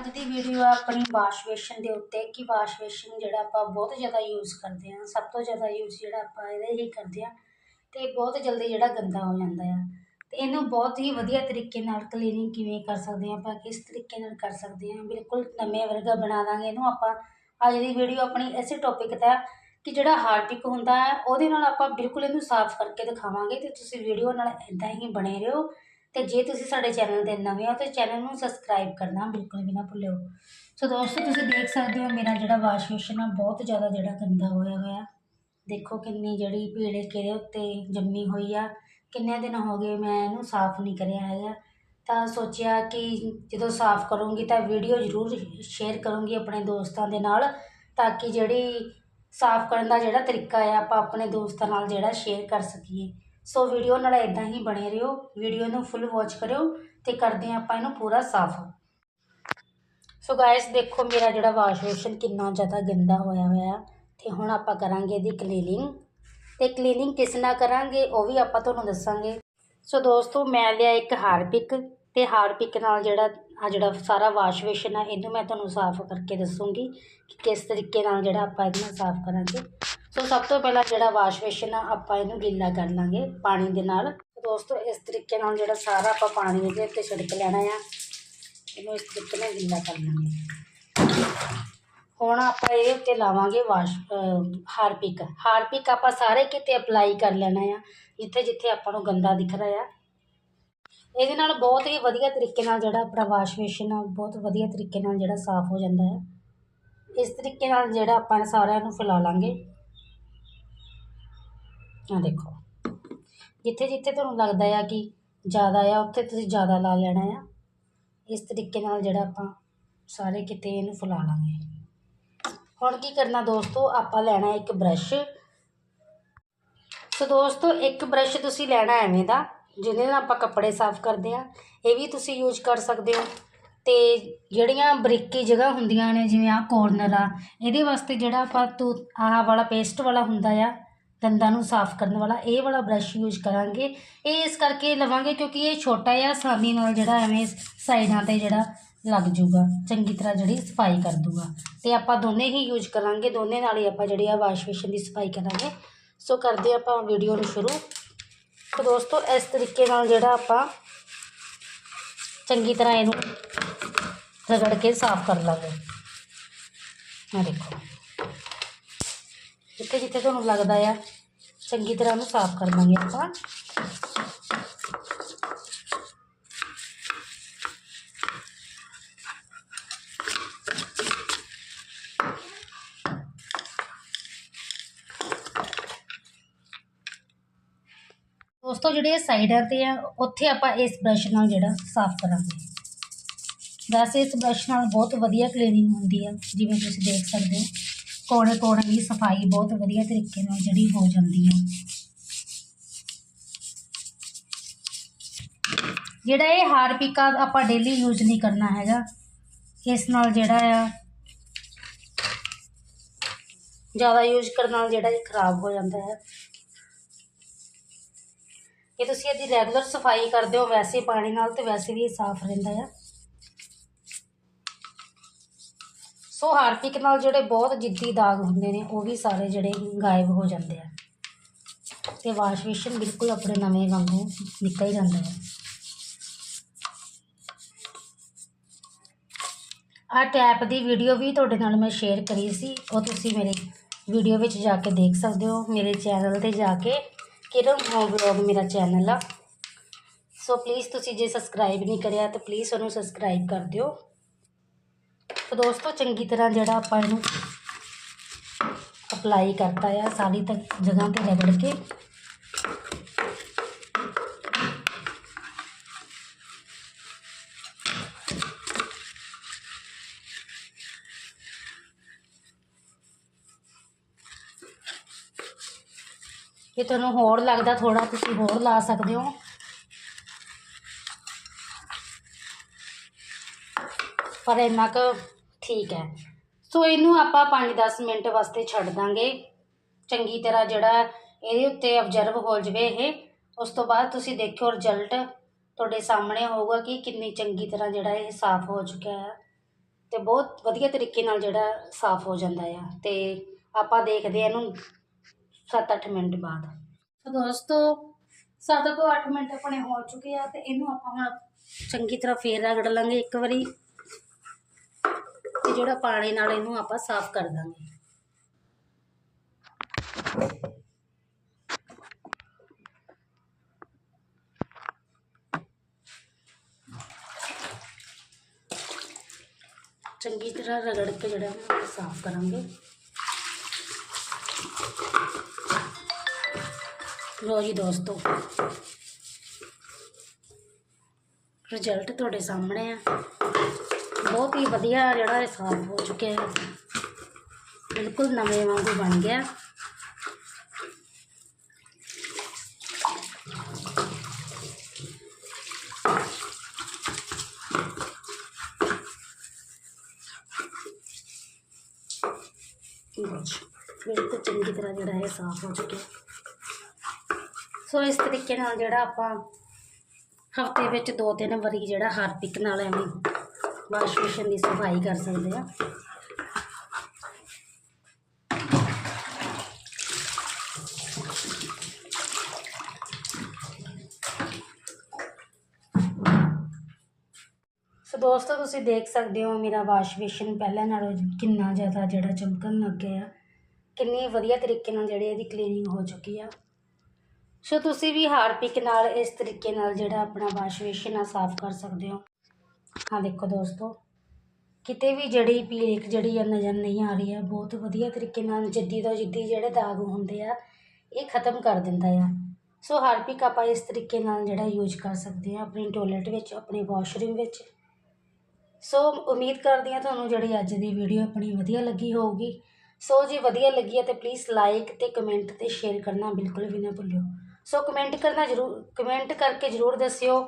ਅੱਜ ਦੀ ਵੀਡੀਓ ਆ ਆਪਣੀ ਵਾਸ਼ ਬੇਸ਼ਨ ਦੇ ਉੱਤੇ ਕਿ ਵਾਸ਼ ਬੇਸ਼ਨ ਜਿਹੜਾ ਆਪਾਂ ਬਹੁਤ ਜ਼ਿਆਦਾ ਯੂਜ਼ ਕਰਦੇ ਹਾਂ, ਸਭ ਤੋਂ ਜ਼ਿਆਦਾ ਯੂਜ਼ ਜਿਹੜਾ ਆਪਾਂ ਇਹਦੇ ਹੀ ਕਰਦੇ ਹਾਂ ਅਤੇ ਬਹੁਤ ਜਲਦੀ ਜਿਹੜਾ ਗੰਦਾ ਹੋ ਜਾਂਦਾ ਆ। ਅਤੇ ਇਹਨੂੰ ਬਹੁਤ ਹੀ ਵਧੀਆ ਤਰੀਕੇ ਨਾਲ ਕਲੀਨਿੰਗ ਕਿਵੇਂ ਕਰ ਸਕਦੇ ਹਾਂ, ਆਪਾਂ ਕਿਸ ਤਰੀਕੇ ਨਾਲ ਕਰ ਸਕਦੇ ਹਾਂ, ਬਿਲਕੁਲ ਨਵੇਂ ਵਰਗਾ ਬਣਾ ਦਾਂਗੇ ਇਹਨੂੰ ਆਪਾਂ। ਅੱਜ ਦੀ ਵੀਡੀਓ ਆਪਣੀ ਇਸੇ ਟੌਪਿਕ ਦਾ ਕਿ ਜਿਹੜਾ ਹਾਰਪਿਕ ਹੁੰਦਾ ਹੈ ਉਹਦੇ ਨਾਲ ਆਪਾਂ ਬਿਲਕੁਲ ਇਹਨੂੰ ਸਾਫ਼ ਕਰਕੇ ਦਿਖਾਵਾਂਗੇ ਅਤੇ ਤੁਸੀਂ ਵੀਡੀਓ ਨਾਲ ਇੱਦਾਂ ਹੀ ਬਣੇ ਰਹੋ। ਅਤੇ ਜੇ ਤੁਸੀਂ ਸਾਡੇ ਚੈਨਲ 'ਤੇ ਨਵੇਂ ਹੋ ਤਾਂ ਚੈਨਲ ਨੂੰ ਸਬਸਕ੍ਰਾਈਬ ਕਰਨਾ ਬਿਲਕੁਲ ਵੀ ਨਾ ਭੁੱਲਿਓ। ਸੋ ਦੋਸਤੋ, ਤੁਸੀਂ ਦੇਖ ਸਕਦੇ ਹੋ ਮੇਰਾ ਜਿਹੜਾ ਵਾਸ਼ ਬੇਸ਼ਨ ਆ, ਬਹੁਤ ਜ਼ਿਆਦਾ ਜਿਹੜਾ ਗੰਦਾ ਹੋਇਆ ਹੋਇਆ। ਦੇਖੋ ਕਿੰਨੀ ਜਿਹੜੀ ਪੀਲੇ ਕਿਹਦੇ ਉੱਤੇ ਜੰਮੀ ਹੋਈ ਆ। ਕਿੰਨੇ ਦਿਨ ਹੋ ਗਏ ਮੈਂ ਇਹਨੂੰ ਸਾਫ਼ ਨਹੀਂ ਕਰਿਆ ਹੈਗਾ। ਤਾਂ ਸੋਚਿਆ ਕਿ ਜਦੋਂ ਸਾਫ਼ ਕਰੂੰਗੀ ਤਾਂ ਵੀਡੀਓ ਜ਼ਰੂਰ ਸ਼ੇਅਰ ਕਰੂੰਗੀ ਆਪਣੇ ਦੋਸਤਾਂ ਦੇ ਨਾਲ, ਤਾਂ ਕਿ ਜਿਹੜੀ ਸਾਫ਼ ਕਰਨ ਦਾ ਜਿਹੜਾ ਤਰੀਕਾ ਆ, ਆਪਾਂ ਆਪਣੇ ਦੋਸਤਾਂ ਨਾਲ ਜਿਹੜਾ ਸ਼ੇਅਰ ਕਰ ਸਕੀਏ। ਸੋ ਵੀਡੀਓ ਨਾਲ ਇਦਾਂ ਹੀ ਬਣੇ ਰਹੋ। ਵੀਡੀਓ ਨੂੰ ਫੁੱਲ ਵਾਚ ਕਰਿਓ ਤੇ ਕਰਦੇ ਹਾਂ ਆਪਾਂ ਇਹਨੂੰ ਪੂਰਾ ਸਾਫ਼। ਸੋ ਗਾਇਸ ਦੇਖੋ ਮੇਰਾ ਜਿਹੜਾ ਵਾਸ਼ ਬੇਸ਼ਨ ਕਿੰਨਾ ਜ਼ਿਆਦਾ ਗੰਦਾ ਹੋਇਆ ਹੋਇਆ। ਤੇ ਹੁਣ ਆਪਾਂ ਕਰਾਂਗੇ ਇਹਦੀ ਕਲੀਨਿੰਗ ਤੇ ਕਲੀਨਿੰਗ ਕਿਸ ਨਾਲ ਕਰਾਂਗੇ ਉਹ ਵੀ ਆਪਾਂ ਤੁਹਾਨੂੰ ਦੱਸਾਂਗੇ। ਸੋ ਦੋਸਤੋ, ਮੈਂ ਲਿਆ ਇੱਕ ਹਾਰਪਿਕ। ਅਤੇ ਤੇ ਹਾਰਪਿਕ ਨਾਲ ਜਿਹੜਾ ਆ ਜਿਹੜਾ ਸਾਰਾ ਵਾਸ਼ ਬੇਸ਼ਨ ਆ, ਇਹਨੂੰ ਮੈਂ ਤੁਹਾਨੂੰ ਸਾਫ਼ ਕਰਕੇ ਦੱਸੂੰਗੀ ਕਿ ਕਿਸ ਤਰੀਕੇ ਨਾਲ ਜਿਹੜਾ ਆਪਾਂ ਇਹਨੂੰ ਸਾਫ਼ ਕਰਾਂਗੇ। ਸੋ ਸਭ ਤੋਂ ਪਹਿਲਾਂ ਜਿਹੜਾ ਵਾਸ਼ ਬੇਸ਼ਨ ਆ, ਆਪਾਂ ਇਹਨੂੰ ਗਿੱਲਾ ਕਰ ਲਾਂਗੇ ਪਾਣੀ ਦੇ ਨਾਲ। ਦੋਸਤੋ, ਇਸ ਤਰੀਕੇ ਨਾਲ ਜਿਹੜਾ ਸਾਰਾ ਆਪਾਂ ਪਾਣੀ ਇਹਦੇ ਉੱਤੇ ਛਿੜਕ ਲੈਣਾ ਆ। ਇਹਨੂੰ ਇਸ ਤਰੀਕੇ ਨਾਲ ਗਿੱਲਾ ਕਰ ਲਾਂਗੇ। ਹੁਣ ਆਪਾਂ ਇਹਦੇ ਉੱਤੇ ਲਾਵਾਂਗੇ ਵਾਸ਼ ਹਾਰਪਿਕ ਹਾਰਪਿਕ ਆਪਾਂ ਸਾਰੇ ਕਿਤੇ ਅਪਲਾਈ ਕਰ ਲੈਣਾ ਆ। ਜਿੱਥੇ ਜਿੱਥੇ ਆਪਾਂ ਨੂੰ ਗੰਦਾ ਦਿਖ ਰਿਹਾ ਆ। ਇਹਦੇ ਨਾਲ ਬਹੁਤ ਹੀ ਵਧੀਆ ਤਰੀਕੇ ਨਾਲ ਜਿਹੜਾ ਆਪਣਾ ਵਾਸ਼ ਬੇਸ਼ਨ ਆ, ਬਹੁਤ ਵਧੀਆ ਤਰੀਕੇ ਨਾਲ ਜਿਹੜਾ ਸਾਫ਼ ਹੋ ਜਾਂਦਾ ਹੈ। ਇਸ ਤਰੀਕੇ ਨਾਲ ਜਿਹੜਾ ਆਪਾਂ ਸਾਰਿਆਂ ਨੂੰ ਫੈਲਾ ਲਾਂਗੇ। ਆ ਦੇਖੋ। ਜਿੱਥੇ ਜਿੱਥੇ ਤੁਹਾਨੂੰ ਲੱਗਦਾ ਆ ਕਿ ਜ਼ਿਆਦਾ ਆ, ਉੱਥੇ ਤੁਸੀਂ ਜ਼ਿਆਦਾ ਲਾ ਲੈਣਾ ਆ। ਇਸ ਤਰੀਕੇ ਨਾਲ ਜਿਹੜਾ ਆਪਾਂ ਸਾਰੇ ਕਿਤੇ ਇਹਨੂੰ ਫੈਲਾ ਲਾਂਗੇ। ਹੁਣ ਕੀ ਕਰਨਾ ਦੋਸਤੋ, ਆਪਾਂ ਲੈਣਾ ਇੱਕ ਬ੍ਰਸ਼ ਸੋ ਦੋਸਤੋ, ਇੱਕ ਬ੍ਰਸ਼ ਤੁਸੀਂ ਲੈਣਾ ਐਵੇਂ ਦਾ। ਜਿਹਦੇ ਨਾਲ ਆਪਾਂ ਕੱਪੜੇ ਸਾਫ਼ ਕਰਦੇ ਹਾਂ, ਇਹ ਵੀ ਤੁਸੀਂ ਯੂਜ਼ ਕਰ ਸਕਦੇ ਹੋ। ਅਤੇ ਜਿਹੜੀਆਂ ਬਰੀਕੀ ਜਗ੍ਹਾ ਹੁੰਦੀਆਂ ਨੇ, ਜਿਵੇਂ ਆਹ ਕੋਰਨਰ ਆ, ਇਹਦੇ ਵਾਸਤੇ ਜਿਹੜਾ ਆਪਾਂ ਤੂੰ ਆਹ ਵਾਲਾ ਪੇਸਟ ਵਾਲਾ ਹੁੰਦਾ ਆ ਦੰਦਾਂ ਨੂੰ ਸਾਫ਼ ਕਰਨ ਵਾਲਾ, ਇਹ ਵਾਲਾ ਬ੍ਰਸ਼ ਯੂਜ਼ ਕਰਾਂਗੇ। ਇਹ ਇਸ ਕਰਕੇ ਲਵਾਂਗੇ ਕਿਉਂਕਿ ਇਹ ਛੋਟਾ ਆ ਆਸਾਨੀ ਨਾਲ ਜਿਹੜਾ ਐਵੇਂ ਸਾਈਡਾਂ ਤੇ ਜਿਹੜਾ ਲੱਗ ਜੂਗਾ ਚੰਗੀ ਤਰ੍ਹਾਂ ਜਿਹੜੀ ਸਫ਼ਾਈ ਕਰ ਦੂਗਾ ਤੇ ਆਪਾਂ ਦੋਨੇ ਹੀ ਯੂਜ਼ ਕਰਾਂਗੇ, ਦੋਨੇ ਨਾਲ ਹੀ ਆਪਾਂ ਜਿਹੜੀ ਆ ਵਾਸ਼ ਬੇਸ਼ਨ ਦੀ ਸਫ਼ਾਈ ਕਰਾਂਗੇ। ਸੋ ਕਰਦੇ ਆਪਾਂ ਵੀਡੀਓ ਨੂੰ ਸ਼ੁਰੂ। ਤਾਂ ਦੋਸਤੋ, ਇਸ ਤਰੀਕੇ ਨਾਲ ਜਿਹੜਾ ਆਪਾਂ ਚੰਗੀ ਤਰ੍ਹਾਂ ਇਹਨੂੰ ਰਗੜ ਕੇ ਸਾਫ਼ ਕਰ ਲਾਂਗੇ। ਆ ਦੇਖੋ। ਜਿੱਥੇ ਜਿੱਥੇ ਤੁਹਾਨੂੰ ਲੱਗਦਾ ਆ, ਚੰਗੀ ਤਰ੍ਹਾਂ ਉਹਨੂੰ ਸਾਫ਼ ਕਰ ਲਾਂਗੇ ਆਪਾਂ। ਦੋਸਤੋ, ਜਿਹੜੇ ਸਾਈਡਾਂ ਤੇ ਆ, ਉੱਥੇ ਆਪਾਂ ਇਸ ਬ੍ਰਸ਼ ਨਾਲ ਜਿਹੜਾ ਸਾਫ਼ ਕਰਾਂਗੇ। ਵੈਸੇ ਇਸ ਬ੍ਰਸ਼ ਨਾਲ ਬਹੁਤ ਵਧੀਆ ਕਲੀਨਿੰਗ ਹੁੰਦੀ ਆ, ਜਿਵੇਂ ਤੁਸੀਂ ਦੇਖ ਸਕਦੇ ਹੋ। ਕੋਣੇ ਕੋਣੇ ਦੀ ਸਫ਼ਾਈ ਬਹੁਤ ਵਧੀਆ ਤਰੀਕੇ ਨਾਲ ਜਿਹੜੀ ਹੋ ਜਾਂਦੀ ਹੈ ਜਿਹੜਾ ਇਹ ਹਾਰਪਿਕਾ ਆਪਾਂ ਡੇਲੀ ਯੂਜ਼ ਨਹੀਂ ਕਰਨਾ ਹੈਗਾ, ਇਸ ਨਾਲ ਜਿਹੜਾ ਆ, ਜ਼ਿਆਦਾ ਯੂਜ਼ ਕਰਨ ਨਾਲ ਜਿਹੜਾ ਇਹ ਖਰਾਬ ਹੋ ਜਾਂਦਾ ਹੈ। ਇਹ ਤੁਸੀਂ ਇਹਦੀ ਰੈਗੂਲਰ ਸਫ਼ਾਈ ਕਰਦੇ ਹੋ, ਵੈਸੇ ਪਾਣੀ ਨਾਲ ਤੇ ਵੈਸੇ ਵੀ ਇਹ ਸਾਫ਼ ਰਹਿੰਦਾ ਆ। ਸੋ ਹਾਰਪਿਕ ਨਾਲ ਜਿਹੜੇ ਬਹੁਤ ਜਿੱਦੀ ਦਾਗ ਹੁੰਦੇ ਨੇ, ਉਹ ਵੀ ਸਾਰੇ ਜਿਹੜੇ ਗਾਇਬ ਹੋ ਜਾਂਦੇ ਆ। ਤੇ ਵਾਸ਼ ਬੇਸ਼ਨ ਬਿਲਕੁਲ ਆਪਣੇ ਨਵੇਂ ਵਾਂਗੂ ਨਿਕਲ ਜਾਂਦਾ ਹੈ ਆ ਟੈਪ ਦੀ ਵੀਡੀਓ ਵੀ ਤੁਹਾਡੇ ਨਾਲ ਮੈਂ ਸ਼ੇਅਰ ਕਰੀ ਸੀ, ਉਹ ਤੁਸੀਂ ਮੇਰੇ ਵੀਡੀਓ ਵਿੱਚ ਜਾ ਕੇ ਦੇਖ ਸਕਦੇ ਹੋ, ਮੇਰੇ ਚੈਨਲ ਤੇ ਜਾ ਕੇ। ਕਿਰਨ ਹੋਮ ਵਲੌਗ ਮੇਰਾ ਚੈਨਲ ਆ। ਸੋ ਪਲੀਜ਼ ਤੁਸੀਂ ਜੇ ਸਬਸਕ੍ਰਾਈਬ ਨਹੀਂ ਕਰਿਆ, ਤਾਂ ਪਲੀਜ਼ ਉਹਨੂੰ ਸਬਸਕ੍ਰਾਈਬ ਕਰ ਦਿਓ। ਤਾਂ ਦੋਸਤੋ, ਚੰਗੀ ਤਰ੍ਹਾਂ ਜਿਹੜਾ ਆਪਾਂ ਇਹਨੂੰ ਅਪਲਾਈ ਕਰਤਾ ਆ, ਸਾਰੀ ਤੱਕ ਜਗ੍ਹਾ ਤੇ ਰਗੜ ਕੇ। ਜੇ ਤੁਹਾਨੂੰ ਹੋਰ ਲੱਗਦਾ ਥੋੜਾ ਤੁਸੀਂ ਹੋਰ ਲਾ ਸਕਦੇ ਹੋ। ਪਰ ਇੰਨਾ ਕੁ ਠੀਕ ਹੈ। ਸੋ ਇਹਨੂੰ ਆਪਾਂ 5-10 ਮਿੰਟ ਵਾਸਤੇ ਛੱਡ ਦਾਂਗੇ। ਚੰਗੀ ਤਰ੍ਹਾਂ ਜਿਹੜਾ ਇਹਦੇ ਉੱਤੇ ਅਬਜ਼ਰਵ ਹੋ ਜਵੇ ਇਹ, ਉਸ ਤੋਂ ਬਾਅਦ ਤੁਸੀਂ ਦੇਖਿਓ ਰਿਜ਼ਲਟ ਤੁਹਾਡੇ ਸਾਹਮਣੇ ਹੋਊਗਾ ਕਿ ਕਿੰਨੀ ਚੰਗੀ ਤਰ੍ਹਾਂ ਜਿਹੜਾ ਇਹ ਸਾਫ਼ ਹੋ ਚੁੱਕਿਆ ਹੈ ਤੇ ਬਹੁਤ ਵਧੀਆ ਤਰੀਕੇ ਨਾਲ ਜਿਹੜਾ ਸਾਫ਼ ਹੋ ਜਾਂਦਾ ਆ। ਤੇ ਆਪਾਂ ਦੇਖਦੇ ਆ ਇਹਨੂੰ 7-8 ਮਿੰਟ ਬਾਅਦ। ਤਾਂ ਦੋਸਤੋ 7 ਤੋਂ 8 ਮਿੰਟ ਆਪਣੇ ਹੋ ਚੁੱਕੇ ਆ ਤੇ ਇਹਨੂੰ ਆਪਾਂ ਹੁਣ ਚੰਗੀ ਤਰ੍ਹਾਂ ਫੇਰ ਰਗੜ ਲਾਂਗੇ ਇੱਕ ਵਾਰੀ। ਤੇ ਜਿਹੜਾ ਪਾਣੀ ਨਾਲ ਇਹਨੂੰ ਆਪਾਂ ਸਾਫ਼ ਕਰ ਦਾਂਗੇ। ਚੰਗੀ ਤਰ੍ਹਾਂ ਰਗੜ ਕੇ ਜਿਹੜਾ ਇਹਨੂੰ ਸਾਫ਼ ਲੋ ਜੀ ਦੋਸਤੋ ਰਿਜ਼ਲਟ ਤੁਹਾਡੇ ਸਾਹਮਣੇ ਆ। ਬਹੁਤ ਹੀ ਵਧੀਆ ਜਿਹੜਾ ਇਹ ਸਾਫ਼ ਹੋ ਚੁੱਕਿਆ ਹੈ। ਬਿਲਕੁਲ ਨਵੇਂ ਵਾਂਗੂ ਬਣ ਗਿਆ। ਬਿਲਕੁਲ ਚੰਗੀ ਤਰ੍ਹਾਂ ਜਿਹੜਾ ਇਹ ਸਾਫ਼ ਹੋ ਚੁੱਕਿਆ। ਸੋ ਇਸ ਤਰੀਕੇ ਨਾਲ ਜਿਹੜਾ ਆਪਾਂ ਹਫ਼ਤੇ ਵਿੱਚ ਦੋ ਤਿੰਨ ਵਾਰੀ ਜਿਹੜਾ ਹਾਰਪਿਕ ਨਾਲ ਐਵੇਂ ਵਾਸ਼ ਬੇਸ਼ਨ ਦੀ ਸਫ਼ਾਈ ਕਰ ਸਕਦੇ ਆ। ਸੋ ਦੋਸਤੋ, ਤੁਸੀਂ ਦੇਖ ਸਕਦੇ ਹੋ ਮੇਰਾ ਵਾਸ਼ ਬੇਸ਼ਨ ਪਹਿਲਾਂ ਨਾਲੋਂ ਕਿੰਨਾ ਜ਼ਿਆਦਾ ਜਿਹੜਾ ਚਮਕਣ ਲੱਗ ਗਿਆ। ਕਿੰਨੀ ਵਧੀਆ ਤਰੀਕੇ ਨਾਲ ਜਿਹੜੀ ਇਹਦੀ ਕਲੀਨਿੰਗ ਹੋ ਚੁੱਕੀ ਆ। ਸੋ ਤੁਸੀਂ ਵੀ ਹਾਰਪਿਕ ਨਾਲ ਇਸ ਤਰੀਕੇ ਨਾਲ ਜਿਹੜਾ ਆਪਣਾ ਵਾਸ਼ ਬੇਸ਼ਨ ਆ ਸਾਫ਼ ਕਰ ਸਕਦੇ ਹੋ। ਹਾਂ ਦੇਖੋ ਦੋਸਤੋ, ਕਿਤੇ ਵੀ ਜਿਹੜੀ ਪੀਲੀਕ ਜਿਹੜੀ ਆ ਨਜ਼ਰ ਨਹੀਂ ਆ ਰਹੀ ਹੈ ਬਹੁਤ ਵਧੀਆ ਤਰੀਕੇ ਨਾਲ ਜਿੱਦੀ ਤੋਂ ਜਿੱਦੀ ਜਿਹੜੇ ਦਾਗ ਹੁੰਦੇ ਆ, ਇਹ ਖਤਮ ਕਰ ਦਿੰਦਾ ਆ। ਸੋ ਹਾਰਪਿਕ ਆਪਾਂ ਇਸ ਤਰੀਕੇ ਨਾਲ ਜਿਹੜਾ ਯੂਜ਼ ਕਰ ਸਕਦੇ ਆ ਆਪਣੀ ਟੋਇਲਟ ਵਿੱਚ, ਆਪਣੇ ਵਾਸ਼ਰੂਮ ਵਿੱਚ। ਸੋ ਉਮੀਦ ਕਰਦੀ ਹਾਂ ਤੁਹਾਨੂੰ ਜਿਹੜੀ ਅੱਜ ਦੀ ਵੀਡੀਓ ਆਪਣੀ ਵਧੀਆ ਲੱਗੀ ਹੋਊਗੀ। ਸੋ ਜੇ ਵਧੀਆ ਲੱਗੀ ਹੈ ਤੇ ਪਲੀਜ਼ ਲਾਈਕ ਤੇ ਕਮੈਂਟ ਤੇ ਸ਼ੇਅਰ ਕਰਨਾ ਬਿਲਕੁਲ ਵੀ ਨਾ ਭੁੱਲਿਓ। ਸੋ ਕਮੈਂਟ ਕਰਨਾ ਜ਼ਰੂਰ ਕਮੈਂਟ ਕਰਕੇ ਜ਼ਰੂਰ ਦੱਸਿਓ।